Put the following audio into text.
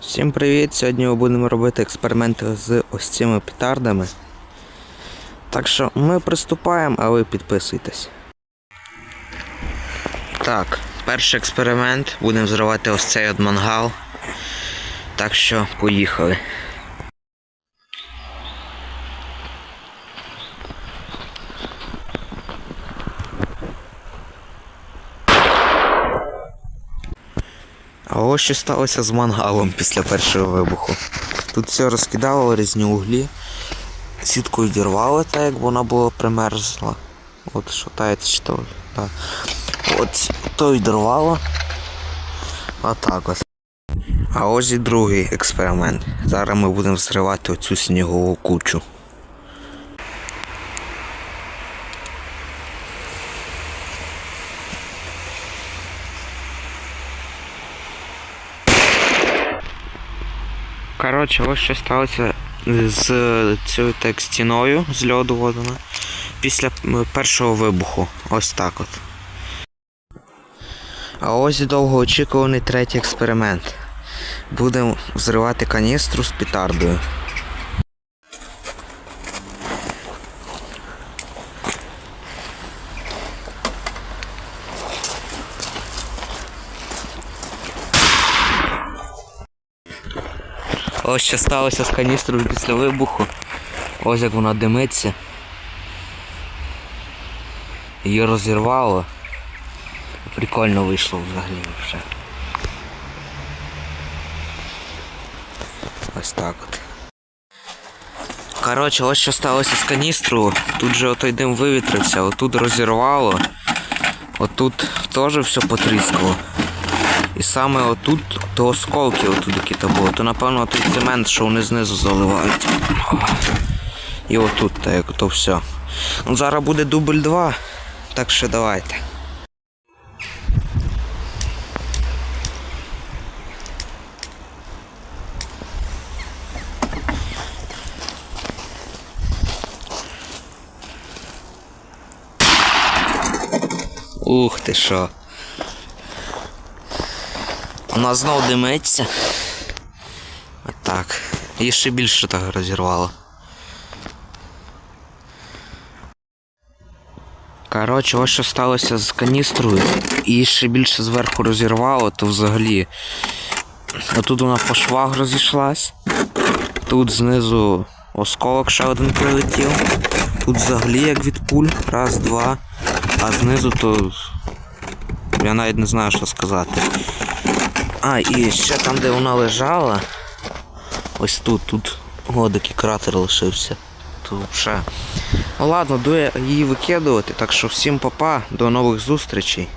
Всім привіт! Сьогодні ми будемо робити експерименти з ось цими петардами. Так що ми приступаємо, а ви підписуйтесь. Так, перший експеримент. Будемо зривати ось цей от мангал. Так що поїхали. А ось що сталося з мангалом після першого вибуху. Тут все розкидало різні углі. Сітку відірвало так, як вона була примерзла. От шатається чи то. Так. От то відірвало. Отак от. А ось і другий експеримент. Зараз ми будемо зривати оцю снігову кучу. Коротше, ось що сталося з цією так стіною з льоду водана після першого вибуху. Ось так от. А ось і довгоочікуваний третій експеримент. Будемо взривати каністру з петардою. Ось що сталося з каністрою після вибуху. Ось як вона димиться. Її розірвало. Прикольно вийшло взагалі вже. Ось так от. Коротше, ось що сталося з каністрою. Тут же отой дим вивітрився, отут розірвало. Отут теж все потріскало. І саме отут то осколки отут які то було. То напевно той цемент, що вони знизу заливають. І отут так як то все. Ну, зараз буде дубль 2, так що давайте. Ух ти що. Вона знов димиться. Отак. І ще більше так розірвало. Коротше, ось що сталося з каністрою. І ще більше зверху розірвало, то взагалі. Отут вона по швах розійшлась. Тут знизу осколок ще один прилетів. Тут взагалі як від пуль. Раз, два. А знизу то. Я навіть не знаю, що сказати. А, і ще там, де вона лежала. Ось тут, тут і кратер лишився. Тут. Ну ладно, дує її викидувати, так що всім папа, до нових зустрічей.